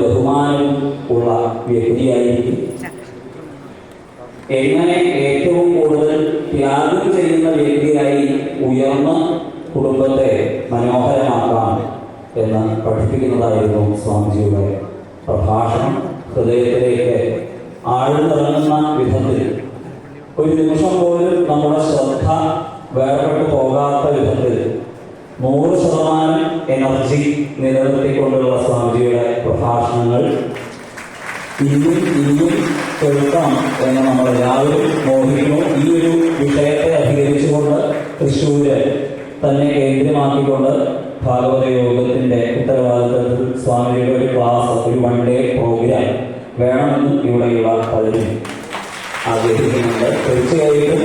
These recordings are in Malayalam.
ബഹുമാനവും ഉള്ള വ്യക്തിയായിരിക്കും. എങ്ങനെ ഏറ്റവും കൂടുതൽ ത്യാഗം ചെയ്യുന്ന വ്യക്തിയായി ഉയർന്ന കുടുംബത്തെ മനോഹരമാക്കാം എന്ന് പഠിപ്പിക്കുന്നതായിരുന്നു സ്വാമിജിയുടെ പ്രഭാഷണം. ഹൃദയത്തിലേക്ക് ആഴ്ന്നിറങ്ങുന്ന വിധത്തിൽ ഒരു നിമിഷം പോലും നമ്മുടെ ശ്രദ്ധ വേർപെട്ടു പോകാത്ത വിധത്തിൽ നൂറ് ശതമാനം എനർജി നിലനിർത്തിക്കൊണ്ടുള്ള സ്വാമിജിയുടെ പ്രഭാഷണങ്ങൾ. ഇനിയും ഇനിയും കേൾക്കാം എന്ന് നമ്മൾ എല്ലാവരും മോഹിക്കുന്നു. ഈ ഒരു വിഷയത്തെ അധികരിച്ചുകൊണ്ട് തൃശ്ശൂര് തന്നെ കേന്ദ്രമാക്കിക്കൊണ്ട് ഭാഗവത യോഗത്തിന്റെ ഉത്തരവാദിത്തത്തിൽ സ്വാമിയുടെ ഒരു ക്ലാസ് ഒരു വൺ ഡേ പ്രോഗ്രാം വേണമെന്നും ഇവിടെയുള്ള പലരും ആഗ്രഹിക്കുന്നുണ്ട്. തീർച്ചയായിട്ടും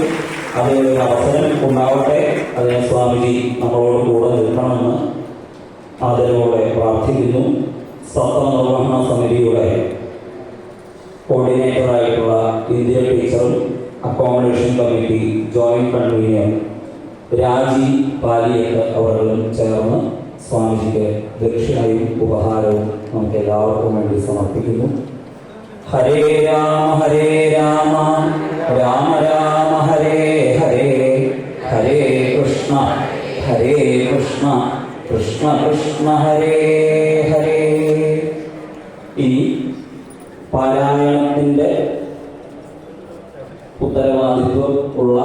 അതിനൊരു അവസരം ഉണ്ടാവട്ടെ. അതിന് സ്വാമിജി നമ്മളോട് കൂടെ നിൽക്കണമെന്ന് ആദരവോടെ പ്രാർത്ഥിക്കുന്നു. സത്ത നിർവഹണ സമിതിയുടെ കോർഡിനേറ്ററായിട്ടുള്ള ഇന്ത്യ ടീച്ചറും accommodation committee joint convener Raji പാലിയൊക്കെ അവരും ചേർന്ന് സ്വാമിജിക്ക് ദക്ഷിണയും ഉപഹാരവും നമുക്ക് എല്ലാവർക്കും വേണ്ടി സമർപ്പിക്കുന്നു. ഹരേ രാമ ഹരേ രാമ രാമ രാമ ഹരേ ഹരേ ഹരേ കൃഷ്ണ ഹരേ കൃഷ്ണ. കൃഷ്ണ കൃഷ്ണ ഹരേ. ഹരേ ഇനി പാരായണത്തിന്റെ ഉത്തരവാദിത്വം ഉള്ള